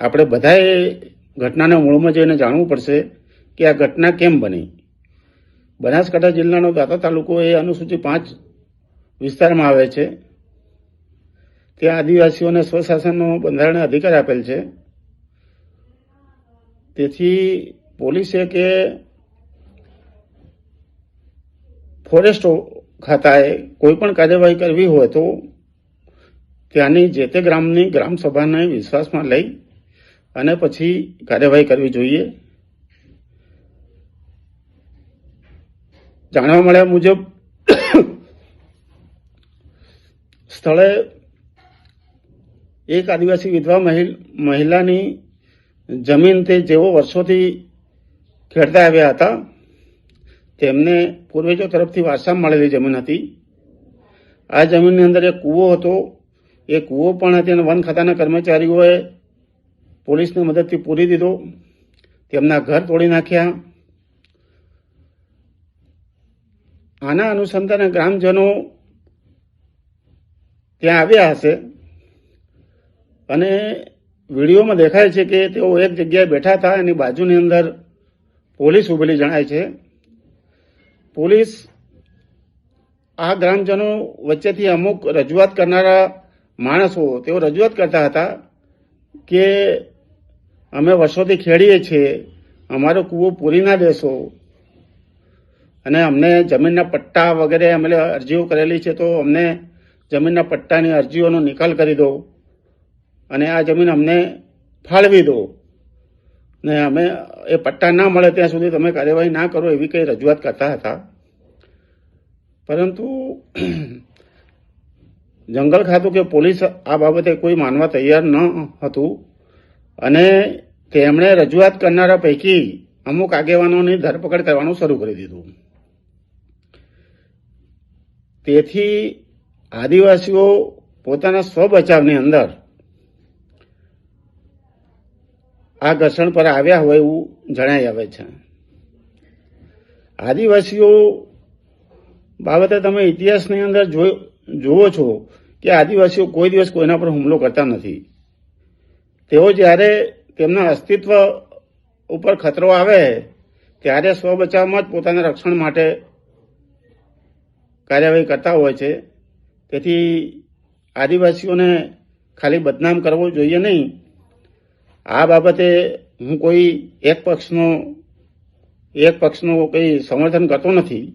આપણે બધાએ ઘટનાના મૂળમાં જઈને જાણવું પડશે કે આ ઘટના કેમ બની. બનાસકાંઠા જિલ્લાનો દાતા તાલુકો એ અનુસૂચિત પાંચ વિસ્તારમાં આવે છે. ત્યાં આદિવાસીઓને સ્વશાસનનો બંધારણ અધિકાર આપેલ છે. તેથી પોલીસે કે ફોરેસ્ટ ખાતાએ કોઈ પણ કાર્યવાહી કરવી હોય તો ત્યાંની જે તે ગ્રામની ગ્રામ સભાને વિશ્વાસમાં લઈ અને પછી કાર્યવાહી કરવી જોઈએ. જાણવા મળ્યા મુજબ સ્થળે એક આદિવાસી વિધવા મહિલ- મહિલાની જમીન તે જેઓ વર્ષોથી ખેડતા આવ્યા હતા, તેમને પૂર્વજો તરફથી વારસા મળેલી જમીન હતી. આ જમીનની અંદર એક કૂવો હતો. એ કૂવો પણ અત્યારના વન ખાતાના કર્મચારીઓએ પોલીસની મદદથી પૂરી દીધો. તેમના ઘર તોડી નાખ્યા. આના અનુસંધાને ગ્રામજનો ત્યાં આવ્યા હશે અને વિડીયોમાં દેખાય છે કે તેઓ એક જગ્યાએ બેઠા હતા. એની બાજુની અંદર પોલીસ ઉભેલી જણાય છે. પોલીસ આ ગ્રામજનો વચ્ચેથી અમુક રજૂઆત કરનારા માણસો, તેઓ રજૂઆત કરતા હતા કે અમે વર્ષોથી ખેડીએ છીએ. અમારો કૂવો પૂરી ના દેશો અને અમને જમીનના પટ્ટા વગેરે અમે અરજીઓ કરેલી છે તો અમને જમીનના પટ્ટાની અરજીઓનો નિકાલ કરી દો. અને આ જમીન અમને ફાળવી દો. ને અમે એ પટ્ટા ના મળે ત્યાં સુધી તમે કાર્યવાહી ના કરો એવી કંઈ રજૂઆત કરતા હતા. પરંતુ જંગલ ખાતું કે પોલીસ આ બાબતે કોઈ માનવા તૈયાર ન હતું. અને તેમણે રજૂઆત કરનારા પૈકી અમુક આગેવાનોની ધરપકડ કરવાનું શરૂ કરી દીધું. તેથી આદિવાસીઓ પોતાના સ્વબચાવની અંદર આ ઘર્ષણ પર આવ્યા હોય એવું જણાઈ આવે છે. આદિવાસીઓ બાબતે તમે ઇતિહાસની અંદર જુઓ છો કે આદિવાસીઓ કોઈ દિવસ કોઈના પર હુમલો કરતા નથી. તેઓ જ્યારે તેમના અસ્તિત્વ ઉપર ખતરો આવે, ત્યારે સ્વ બચાવમાં જ પોતાના રક્ષણ માટે કાર્યવાહી કરતા હોય છે. તેથી આદિવાસીઓને ખાલી બદનામ કરવો જોઈએ નહીં. આ બાબતે હું કોઈ એક પક્ષનો, એક પક્ષનું કંઈ સમર્થન કરતો નથી.